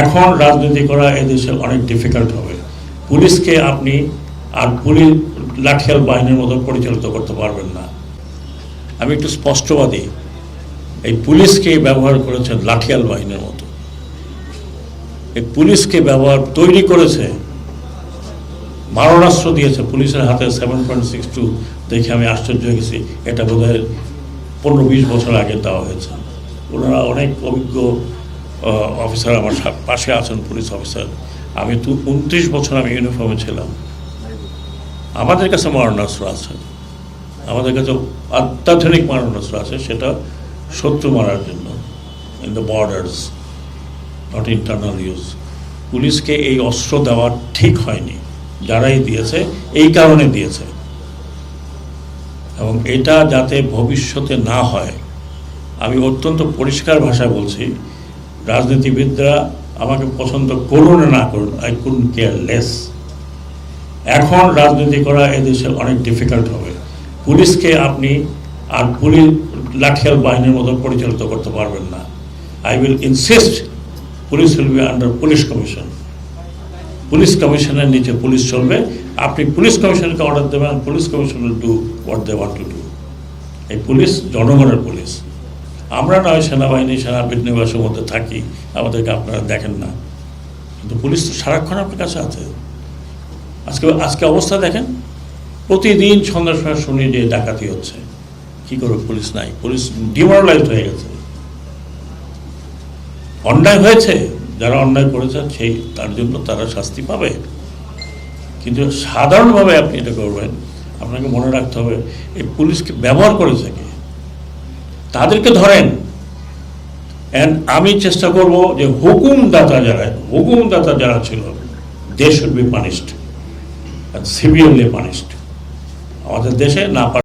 এখন রাজনীতি করা এদেশে অনেক ডিফিকাল্ট হবে। পুলিশকে আপনি আর পুলিশ লাঠিয়াল বাহিনীর মতো পরিচালিত করতে পারবেন না। আমি একটু স্পষ্টবাদী, এই পুলিশকে ব্যবহার করেছেন লাঠিয়াল বাহিনীর মতো। এই পুলিশকে ব্যবহার তৈরি করেছে, মারণাস্ত্র দিয়েছে পুলিশের হাতে সেভেন পয়েন্ট সিক্স টু দেখে আমি আশ্চর্য হয়ে গেছি, এটা বোধ হয় পনেরো বিশ বছর আগে দেওয়া হয়েছে। ওনারা অনেক অভিজ্ঞ অফিসার আমার পাশে আছেন পুলিশ অফিসার আমি তো উনত্রিশ বছর আমি ইউনিফর্মে ছিলাম। আমাদের কাছে মারণাস্ত্র আছে। আমাদের কাছে অত্যাধুনিক মারণাস্ত্র আছে, সেটা শত্রু মারার জন্য। In the borders not internal use পুলিশকে এই অস্ত্র দেওয়া ঠিক হয়নি। যারাই দিয়েছে, এই কারণে দিয়েছে। এবং এটা যাতে ভবিষ্যতে না হয়, আমি অত্যন্ত পরিষ্কার ভাষায় বলছি রাজনীতিবিদরা আমাকে পছন্দ করুন না করুন আই কুড কেয়ার লেস এখন রাজনীতি করা এদেশে অনেক ডিফিকাল্ট হবে। পুলিশকে আপনি আর পুলিশ লাঠিয়াল বাহিনীর মতো পরিচালিত করতে পারবেন না। I will insist police will be under police commission police কমিশনের নিচে পুলিশ চলবে। আপনি পুলিশ কমিশনকে অর্ডার দেবেন, police commission do what they want to do এই পুলিশ জনগণের পুলিশ। আমরা নয়, সেনাবাহিনী সেনা বিধিনিবাসের মধ্যে থাকি, আমাদেরকে আপনারা দেখেন না। কিন্তু পুলিশ তো সারাক্ষণ আপনার কাছে আছে। আজকে আজকে অবস্থা দেখেন, প্রতিদিন সন্ধ্যার সময় শুনি যে ডাকাতি হচ্ছে। কি করবে, পুলিশ নাই। পুলিশ ডিমোরালাইজড হয়ে গেছে। অন্যায় হয়েছে, যারা অন্যায় করেছে, সেই, তার জন্য তারা শাস্তি পাবে। কিন্তু সাধারণভাবে আপনি এটা করবেন, আপনাকে মনে রাখতে হবে, এই পুলিশকে ব্যবহার করেছে তাদেরকে ধরেন। অ্যান্ড আমি চেষ্টা করব যে হুকুমদাতা যারা হুকুমদাতা যারা ছিল দেশ should be punished severely punished আমাদের দেশে না